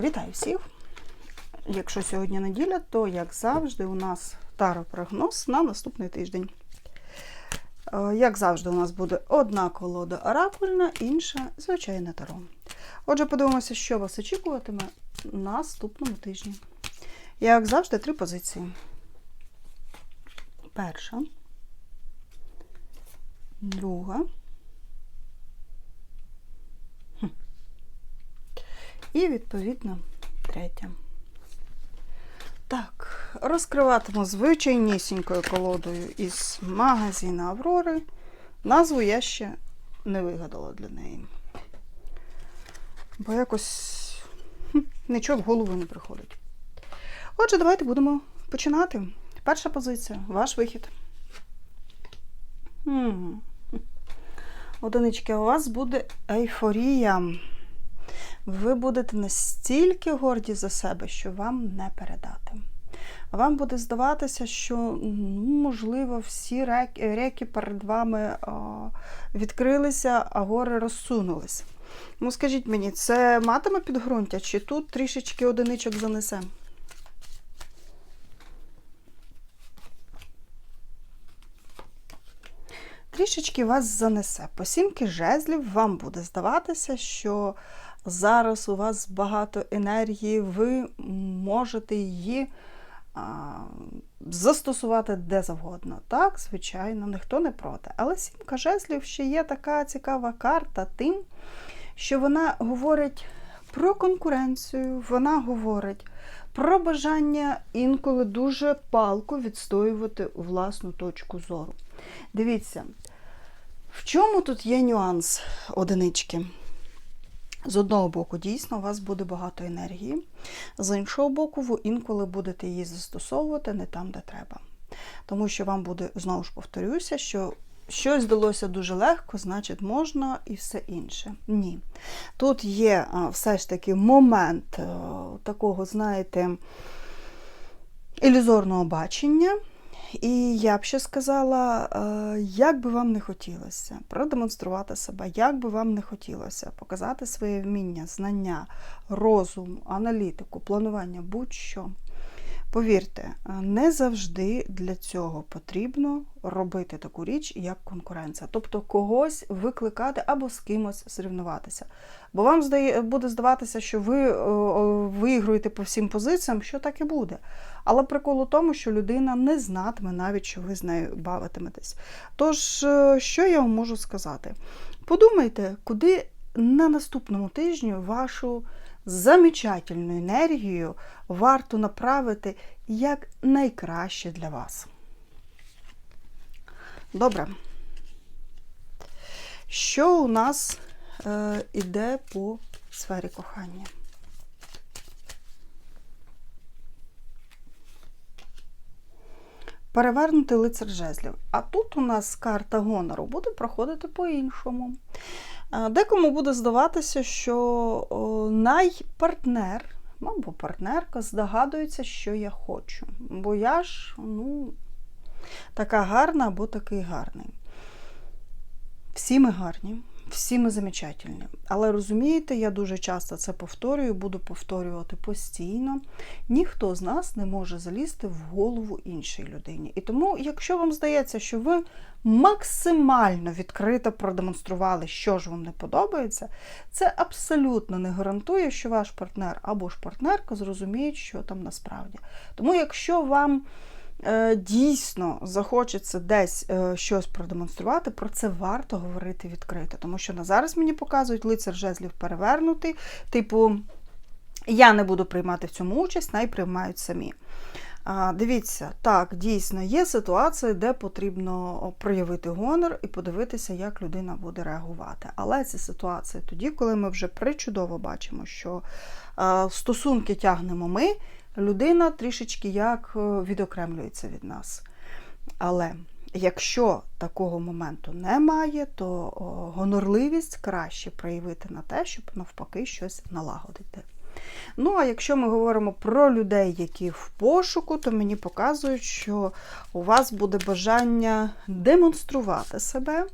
Вітаю всіх! Якщо сьогодні неділя, то, як завжди, у нас таро-прогноз на наступний тиждень. Е, Як завжди, у нас буде одна колода оракульна, інша звичайна таро. Отже, подивимося, що вас очікуватиме наступному тижні. Як завжди, три позиції. Перша, друга. І, відповідно, третя. Так, розкриватиму звичайнісінькою колодою із магазину Аврори. Назву я ще не вигадала для неї. Бо якось нічого в голову не приходить. Отже, давайте будемо починати. Перша позиція ваш вихід. Хм. Одинички, у вас буде ейфорія. Ви будете настільки горді за себе, що вам не передати. Вам буде здаватися, що, ну, можливо, всі реки, реки перед вами а, відкрилися, а гори розсунулись. Ну, скажіть мені, це матиме підґрунтя, чи тут трішечки одиничок занесе? Трішечки вас занесе. По сімки жезлів вам буде здаватися, що зараз у вас багато енергії, ви можете її а, застосувати де завгодно. Так, звичайно, ніхто не проти. Але сімка жезлів ще є така цікава карта тим, що вона говорить про конкуренцію, вона говорить про бажання інколи дуже палко відстоювати власну точку зору. Дивіться, в чому тут є нюанс одинички? З одного боку, дійсно, у вас буде багато енергії, з іншого боку, ви інколи будете її застосовувати не там, де треба. Тому що вам буде, знову ж повторюся, що щось здалося дуже легко, значить можна і все інше. Ні. Тут є все ж таки момент такого, знаєте, ілюзорного бачення. І я б ще сказала, е, як би вам не хотілося продемонструвати себе, як би вам не хотілося показати своє вміння, знання, розум, аналітику, планування, будь-що. Повірте, е, не завжди для цього потрібно робити таку річ, як конкуренція. Тобто когось викликати або з кимось сорівнуватися. Бо вам буде здаватися, що ви о, о, виграєте по всім позиціям, що так і буде. Але прикол у тому, що людина не знатиме навіть, що ви з нею бавитиметесь. Тож, е, що я вам можу сказати? Подумайте, куди на наступному тижні вашу замечательну енергію варто направити як найкраще для вас. Добре. Що у нас е, іде по сфері кохання? Перевернути лицар жезлів. А тут у нас карта гонору буде проходити по-іншому. Декому буде здаватися, що найпартнер або партнерка здогадується, що я хочу. Бо я ж, ну, така гарна або такий гарний. Всі ми гарні, всі ми замечательні. Але розумієте, я дуже часто це повторюю, буду повторювати постійно. Ніхто з нас не може залізти в голову іншій людині. І тому, якщо вам здається, що ви максимально відкрито продемонстрували, що ж вам не подобається, це абсолютно не гарантує, що ваш партнер або ж партнерка зрозуміють, що там насправді. Тому, якщо вам дійсно захочеться десь е, щось продемонструвати, про це варто говорити відкрито. Тому що на зараз мені показують лицар жезлів перевернутий, типу, я не буду приймати в цьому участь, най приймають самі. Дивіться, так, дійсно, є ситуації, де потрібно проявити гонор і подивитися, як людина буде реагувати. Але ці ситуації тоді, коли ми вже причудово бачимо, що е, стосунки тягнемо ми, людина трішечки як е, відокремлюється від нас. Але якщо такого моменту немає, то гонорливість краще проявити на те, щоб навпаки щось налагодити. Ну, а якщо ми говоримо про людей, які в пошуку, то мені показують, що у вас буде бажання демонструвати себе,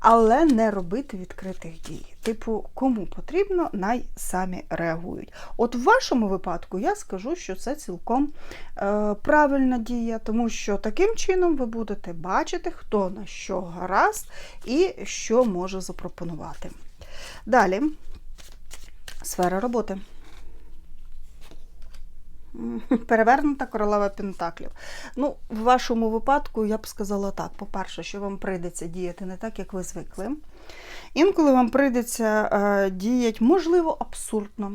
але не робити відкритих дій. Типу, кому потрібно, най самі реагують. От в вашому випадку я скажу, що це цілком е, правильна дія, тому що таким чином ви будете бачити, хто на що гаразд і що може запропонувати. Далі, сфера роботи. Перевернута королева Пентаклів. Ну, в вашому випадку я б сказала так: по-перше, що вам прийдеться діяти не так, як ви звикли. Інколи вам прийдеться е, діяти, можливо, абсурдно,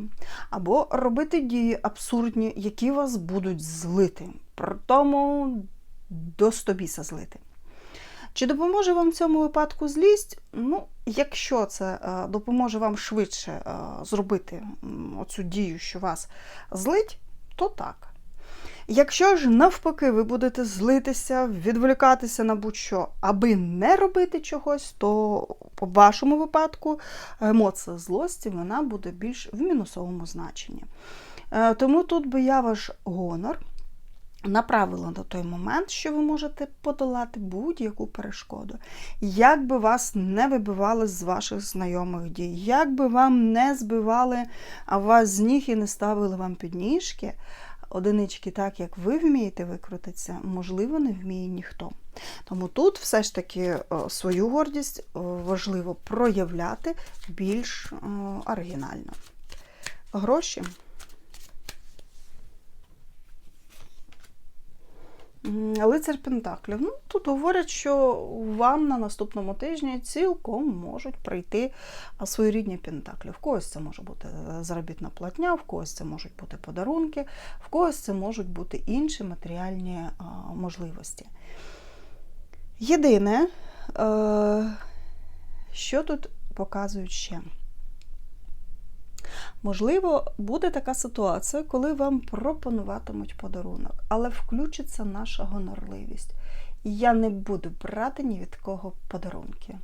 або робити дії абсурдні, які вас будуть злити. При тому до стобіса злити. Чи допоможе вам в цьому випадку злість? Ну, якщо це е, допоможе вам швидше е, зробити оцю дію, що вас злить, то так. Якщо ж навпаки ви будете злитися, відволікатися на будь-що, аби не робити чогось, то по вашому випадку емоція злості вона буде більш в мінусовому значенні. Е, Тому тут би я ваш гонор направила на той момент, що ви можете подолати будь-яку перешкоду. Як би вас не вибивали з ваших знайомих дій, як би вам не збивали вас з ніг і не ставили вам підніжки, одинички, так як ви вмієте викрутитися, можливо, не вміє ніхто. Тому тут все ж таки е, свою гордість е, важливо проявляти більш е, оригінально. Гроші. Лицар Пентаклів. Ну, тут говорять, що вам на наступному тижні цілком можуть прийти своєрідні пентаклі. В когось це може бути е, заробітна платня, в когось це можуть бути подарунки, в когось це можуть бути інші матеріальні можливості. Єдине, е, що тут показують ще. Можливо, буде така ситуація, коли вам пропонуватимуть подарунок, але включиться наша гонорливість. Я не буду брати ні від кого подарунки.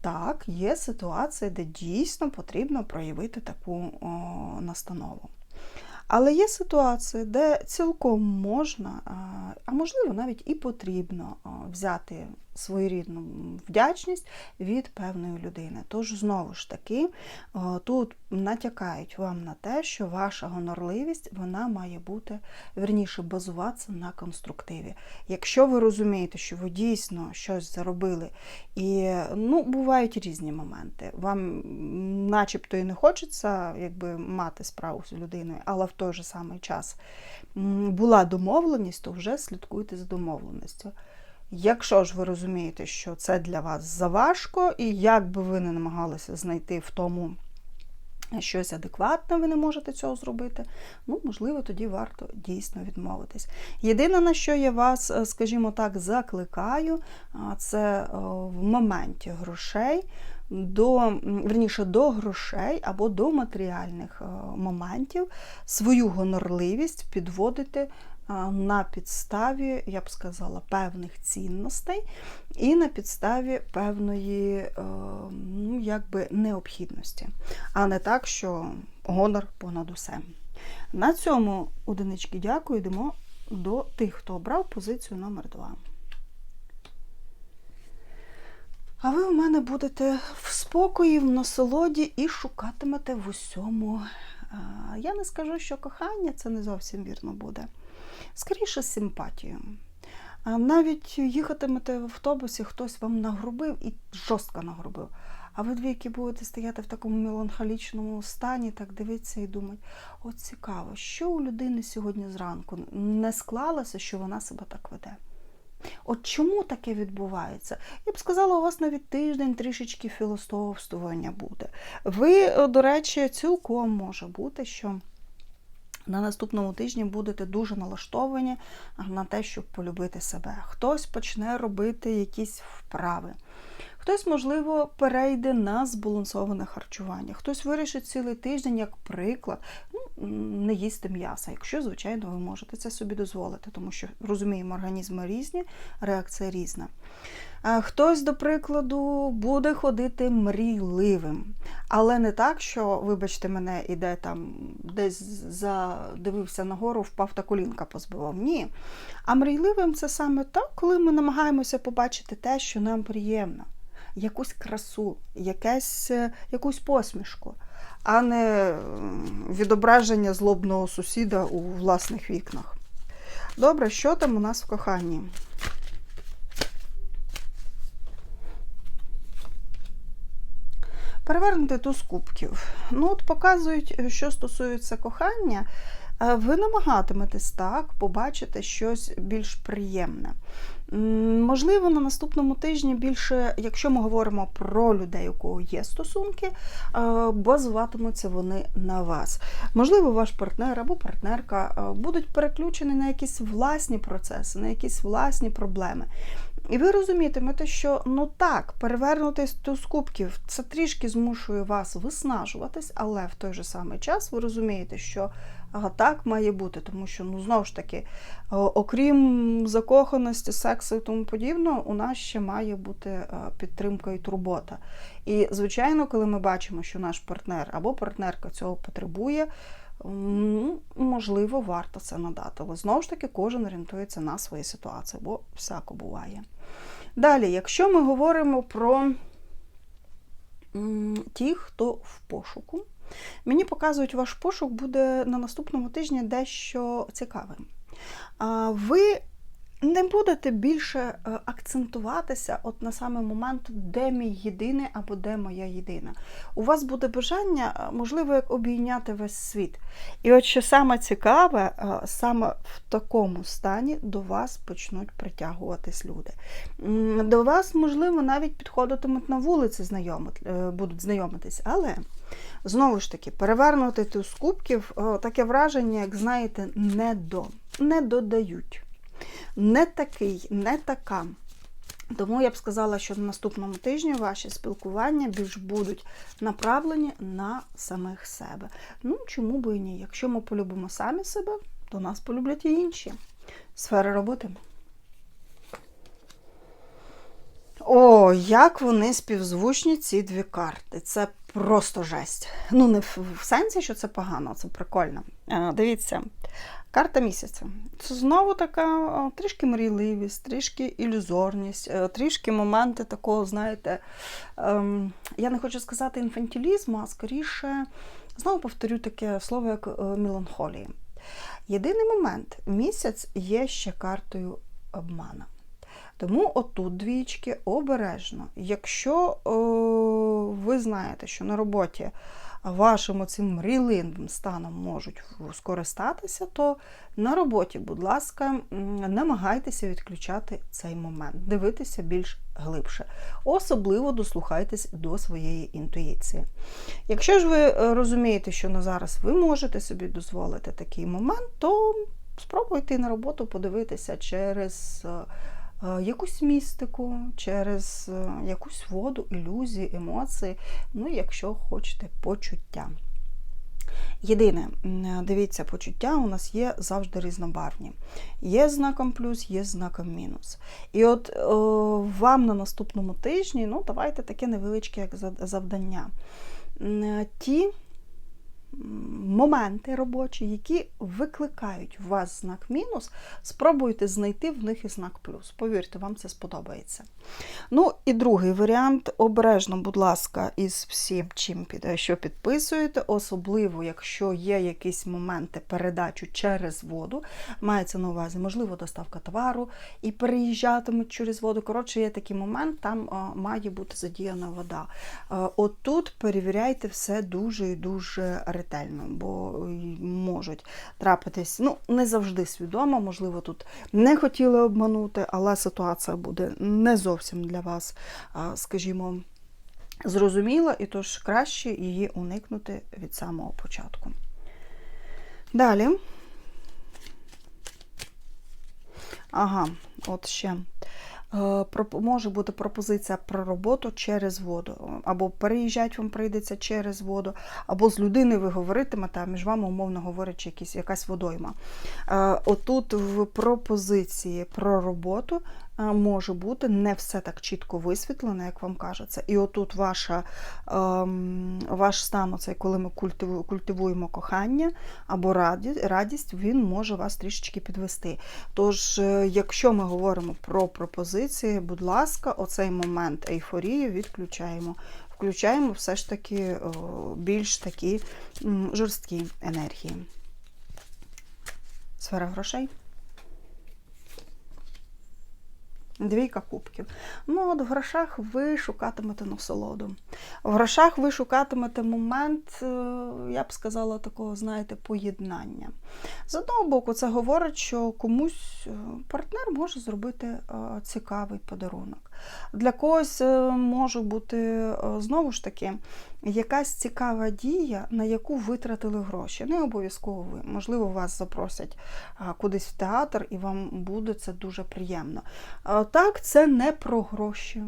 Так, є ситуації, де дійсно потрібно проявити таку о, настанову. Але є ситуації, де цілком можна, а можливо навіть і потрібно взяти своєрідну вдячність від певної людини. Тож, знову ж таки, тут натякають вам на те, що ваша гонорливість вона має бути верніше базуватися на конструктиві. Якщо ви розумієте, що ви дійсно щось заробили, і ну, бувають різні моменти. Вам начебто і не хочеться якби, мати справу з людиною, але в той же самий час була домовленість, то вже слідкуйте за домовленістю. Якщо ж ви розумієте, що це для вас заважко, і як би ви не намагалися знайти в тому щось адекватне, ви не можете цього зробити, ну, можливо, тоді варто дійсно відмовитись. Єдине, на що я вас, е, скажімо так, закликаю, це е, в моменті грошей. До верніше до грошей або до матеріальних е, моментів свою гонорливість підводити на підставі, я б сказала, певних цінностей і на підставі певної е, ну, якби необхідності, а не так, що гонор понад усе. На цьому одинички дякую. Йдемо до тих, хто обрав позицію номер 2. А ви в мене будете в спокої, в насолоді і шукатимете в усьому. Я не скажу, що кохання це не зовсім вірно буде. Скоріше симпатію. А Навіть їхатимете в автобусі, хтось вам нагрубив і жорстко нагрубив. А ви двійки будете стояти в такому меланхолічному стані, так дивитися і думати, от цікаво, що у людини сьогодні зранку не склалося, що вона себе так веде. От чому таке відбувається? Я б сказала, у вас навіть тиждень трішечки філософствування буде. Ви, е, до речі, цілком може бути, що на наступному тижні будете дуже налаштовані на те, щоб полюбити себе. Хтось почне робити якісь вправи. Хтось, можливо, перейде на збалансоване харчування. Хтось вирішить цілий тиждень, як приклад, ну, не їсти м'яса, якщо, звичайно, ви можете це собі дозволити, тому що розуміємо, організми різні, реакція різна. Хтось, до прикладу, буде ходити мрійливим, але не так, що, вибачте, мене іде там десь задивився нагору, впав та колінка позбивав. Ні. А мрійливим це саме так, коли ми намагаємося побачити те, що нам приємно. Якусь красу, якесь, е, якусь посмішку, а не відображення злобного сусіда у власних вікнах. Добре, що там у нас в коханні? Перевернути туз кубків. Ну, от показують, що стосується кохання, ви намагатиметесь так побачити щось більш приємне. Можливо, на наступному тижні більше, якщо ми говоримо про людей, у кого є стосунки, е, базуватимуться вони на вас. Можливо, ваш партнер або партнерка е, будуть переключені на якісь власні процеси, на якісь власні проблеми. І ви розумітимете, що ну так, перевернутись з кубків це трішки змушує вас виснажуватись, але в той же самий час ви розумієте, що ага, так має бути, тому що ну знову ж таки, окрім закоханості, сексу і тому подібного, у нас ще має бути е, підтримка і турбота. І звичайно, коли ми бачимо, що наш партнер або партнерка цього потребує. Можливо, варто це надати. Але знову ж таки, кожен орієнтується на свої ситуації, бо всяко буває. Далі, якщо ми говоримо про ті, хто в пошуку, мені показують, ваш пошук буде на наступному тижні дещо цікавим. Ви не будете більше е, акцентуватися от на саме момент, де мій єдиний або де моя єдина. У вас буде бажання, е, можливо, як обійняти весь світ. І от що саме цікаве, е, саме в такому стані до вас почнуть притягуватись люди. До вас, можливо, навіть підходитимуть на вулиці, знайомит, е, будуть знайомитись, але знову ж таки, перевернути ту з кубків, таке враження, як знаєте, не до, не додають. Не такий, не така. Тому я б сказала, що на наступному тижні ваші спілкування більш будуть направлені на самих себе. Ну, чому би і ні? Якщо ми полюбимо самі себе, то нас полюблять і інші. Сфери роботи. О, як вони співзвучні, ці дві карти. Це просто жесть. Ну, не в, в сенсі, що це погано, це прикольно. А, дивіться, карта місяця. Це знову така трішки мрійливість, трішки ілюзорність, е, трішки моменти такого, знаєте, ем, я не хочу сказати інфантилізму, а скоріше, знову повторю таке слово, як е, меланхолії. Єдиний момент, місяць є ще картою обмана. Тому отут двічки обережно. Якщо е, ви знаєте, що на роботі вашим цим мрійливим станом можуть скористатися, то на роботі, будь ласка, намагайтеся відключати цей момент, дивитися більш глибше. Особливо дослухайтесь до своєї інтуїції. Якщо ж ви е, розумієте, що на зараз ви можете собі дозволити такий момент, то спробуйте на роботу подивитися через. Е, Якусь містику, через е, якусь воду, ілюзії, емоції, ну, якщо хочете, почуття. Єдине, дивіться, почуття у нас є завжди різнобарвні. Є знаком плюс, є знаком мінус. І от е, вам на наступному тижні, ну, давайте таке невеличке як завдання. Ті моменти робочі, які викликають в вас знак мінус, спробуйте знайти в них і знак плюс. Повірте, вам це сподобається. Ну і другий варіант. Обережно, будь ласка, із всім, чим що підписуєте, особливо, якщо є якісь моменти передачі через воду, мається на увазі, можливо, доставка товару і переїжджатимуть через воду. Коротше, є такий момент, там а, має бути задіяна вода. Е, Отут перевіряйте все дуже і дуже ретельно, бо можуть трапитись, ну, не завжди свідомо, можливо, тут не хотіли обманути, але ситуація буде не зовсім для вас, скажімо, зрозуміла, і тож краще її уникнути від самого початку. Далі. Ага, от ще. Е, Може бути пропозиція про роботу через воду. Або переїжджати вам прийдеться через воду, або з людиною ви говоритимете, а між вами, умовно говорячи, якісь, якась водойма. Е, Отут в пропозиції про роботу може бути не все так чітко висвітлено, як вам кажеться. І отут ваша, ем, ваш стан, оцей, коли ми культивуємо кохання або радість, він може вас трішечки підвести. Тож, е, якщо ми говоримо про пропозиції, будь ласка, оцей момент ейфорії відключаємо. Включаємо все ж таки більш такі жорсткі енергії. Сфера грошей. Двійка кубків. Ну, от в грошах ви шукатимете насолоду. В грошах ви шукатимете момент, е, я б сказала, такого, знаєте, поєднання. З одного боку, це говорить, що комусь е, партнер може зробити е, цікавий подарунок. Для когось е, може бути е, знову ж таки якась цікава дія, на яку витратили гроші. Не обов'язково ви. Можливо, вас запросять кудись в театр, і вам буде це дуже приємно. Так, це не про гроші,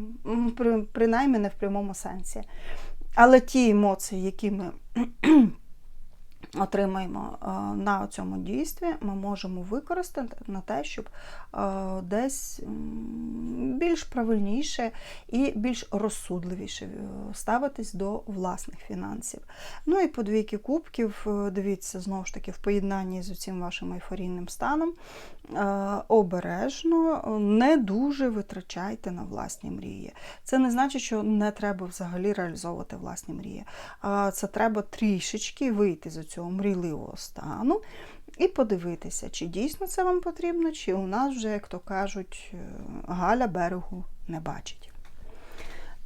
принаймні не в прямому сенсі. Але ті емоції, які ми отримаємо е, на цьому дійстві, ми можемо використати на те, щоб е, десь більш правильніше і більш розсудливіше е, ставитись до власних фінансів. Ну і по двійки кубків, дивіться, знову ж таки, в поєднанні з цим вашим ейфорійним станом, обережно, не дуже витрачайте на власні мрії. Це не значить, що не треба взагалі реалізовувати власні мрії. Це треба трішечки вийти з цього мрійливого стану і подивитися, чи дійсно це вам потрібно, чи у нас вже, як то кажуть, е, Галя берегу не бачить.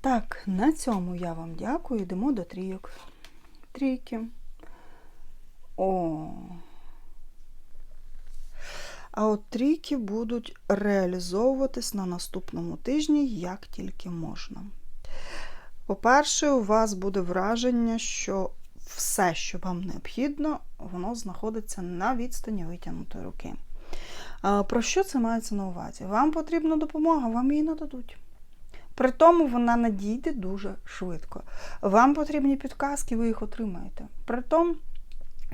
Так, на цьому я вам дякую. Йдемо до трійок. Трійки. О. А от трійки будуть реалізовуватись на наступному тижні як тільки можна. По-перше, у вас буде враження, що все, що вам необхідно, воно знаходиться на відстані витягнутої руки. Про що це мається на увазі? Вам потрібна допомога, вам її нададуть. При тому вона надійде дуже швидко. Вам потрібні підказки, ви їх отримаєте. При тому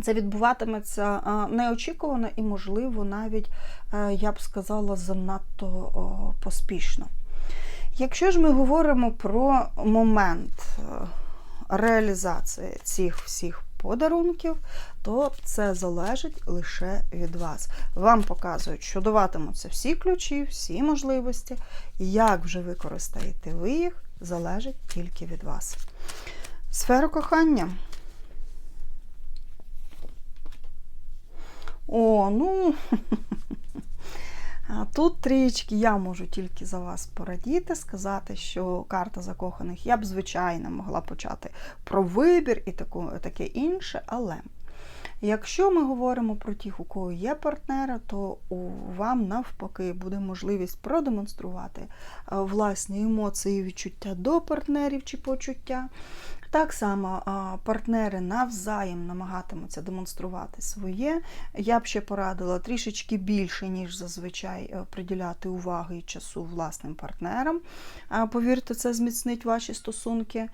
це відбуватиметься неочікувано і, можливо, навіть, е, я б сказала, занадто поспішно. Якщо ж ми говоримо про момент е, реалізації цих всіх подарунків, то це залежить лише від вас. Вам показують, що даватимуться всі ключі, всі можливості. Як вже використаєте ви їх, залежить тільки від вас. Сфера кохання. О, ну. Тут трішки я можу тільки за вас порадіти, сказати, що карта закоханих я б, звичайно, могла почати про вибір і таке інше, але якщо ми говоримо про тих, у кого є партнера, то у вам навпаки буде можливість продемонструвати власні емоції і відчуття до партнерів чи почуття. Так само партнери навзаєм намагатимуться демонструвати своє. Я б ще порадила трішечки більше, ніж зазвичай е, приділяти уваги і часу власним партнерам. Повірте, це зміцнить ваші стосунки.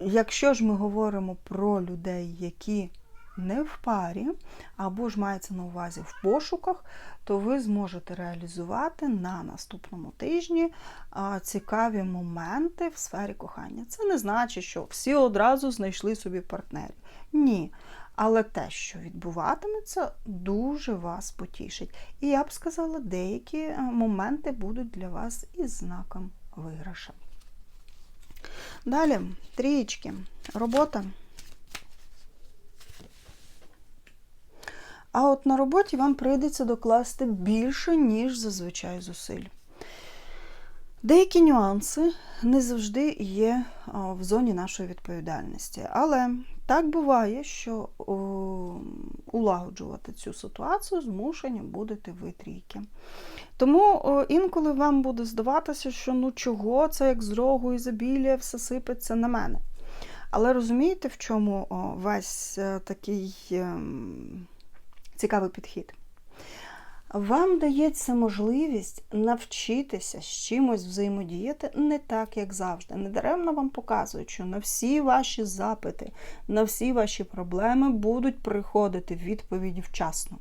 Якщо ж ми говоримо про людей, які не в парі, або ж мається на увазі в пошуках, то ви зможете реалізувати на наступному тижні цікаві моменти в сфері кохання. Це не значить, що всі одразу знайшли собі партнерів. Ні. Але те, що відбуватиметься, дуже вас потішить. І я б сказала, деякі е, моменти будуть для вас із знаком виграша. Далі, трієчки, робота. А от на роботі вам прийдеться докласти більше, ніж зазвичай зусиль. Деякі нюанси не завжди є в зоні нашої відповідальності. Але так буває, що улагоджувати цю ситуацію змушені будете ви трійки. Тому інколи вам буде здаватися, що ну чого це як з рогу ізобілія все сипеться на мене. Але розумієте, в чому весь е, такий ем, цікавий підхід? Вам дається можливість навчитися з чимось взаємодіяти не так, як завжди. Недаремно вам показують, що на всі ваші запити, на всі ваші проблеми будуть приходити відповіді вчасно.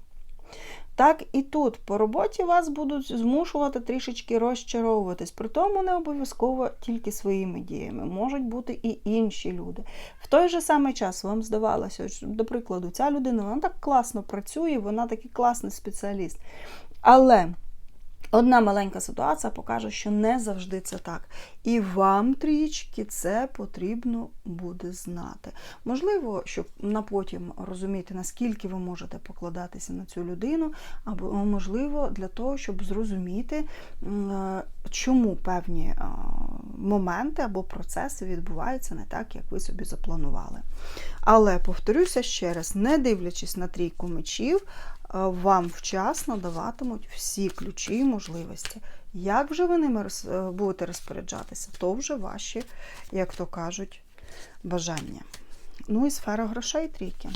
Так і тут по роботі вас будуть змушувати трішечки розчаровуватись. При тому не обов'язково тільки своїми діями. Можуть бути і інші люди. В той же самий час вам здавалося, що, до прикладу, ця людина вона так класно працює, вона такий класний спеціаліст. Але одна маленька ситуація покаже, що не завжди це так. І вам трішки це потрібно буде знати. Можливо, щоб на потім розуміти, наскільки ви можете покладатися на цю людину, або можливо для того, щоб зрозуміти, е, чому певні е, моменти або процеси відбуваються не так, як ви собі запланували. Але повторюся ще раз, не дивлячись на трійку мечів, вам вчасно даватимуть всі ключі і можливості. Як вже ви ними е, будете розпоряджатися, то вже ваші, як то кажуть, бажання. Ну і сфера грошей трійки.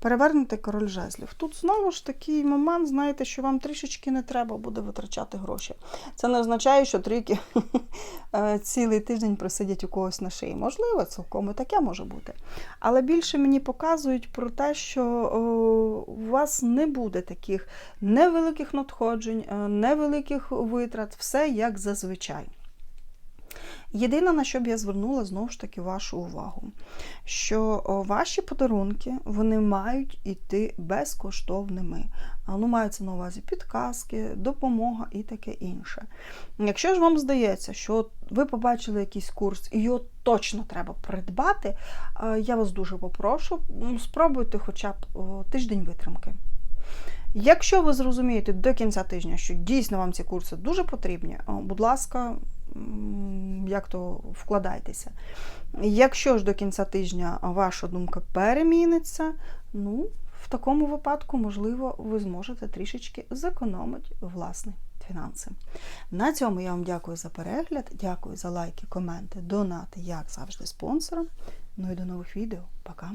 Перевернути король жезлів. Тут знову ж такий момент, знаєте, що вам трішечки не треба буде витрачати гроші. Це не означає, що трійки е, цілий тиждень просидять у когось на шиї. Можливо, цілком і таке може бути. Але більше мені показують про те, що у вас не буде таких невеликих надходжень, е, невеликих витрат, все як зазвичай. Єдине, на що б я звернула знову ж таки вашу увагу, що ваші подарунки вони мають іти безкоштовними. Ну, мається на увазі підказки, допомога і таке інше. Якщо ж вам здається, що ви побачили якийсь курс і його точно треба придбати, я вас дуже попрошу, спробуйте хоча б тиждень витримки. Якщо ви зрозумієте до кінця тижня, що дійсно вам ці курси дуже потрібні, будь ласка, як то вкладайтеся. Якщо ж до кінця тижня ваша думка переміниться, ну, в такому випадку, можливо, ви зможете трішечки зекономити власні фінанси. На цьому я вам дякую за перегляд, дякую за лайки, коменти, донати, як завжди, спонсорам. Ну і до нових відео. Пока!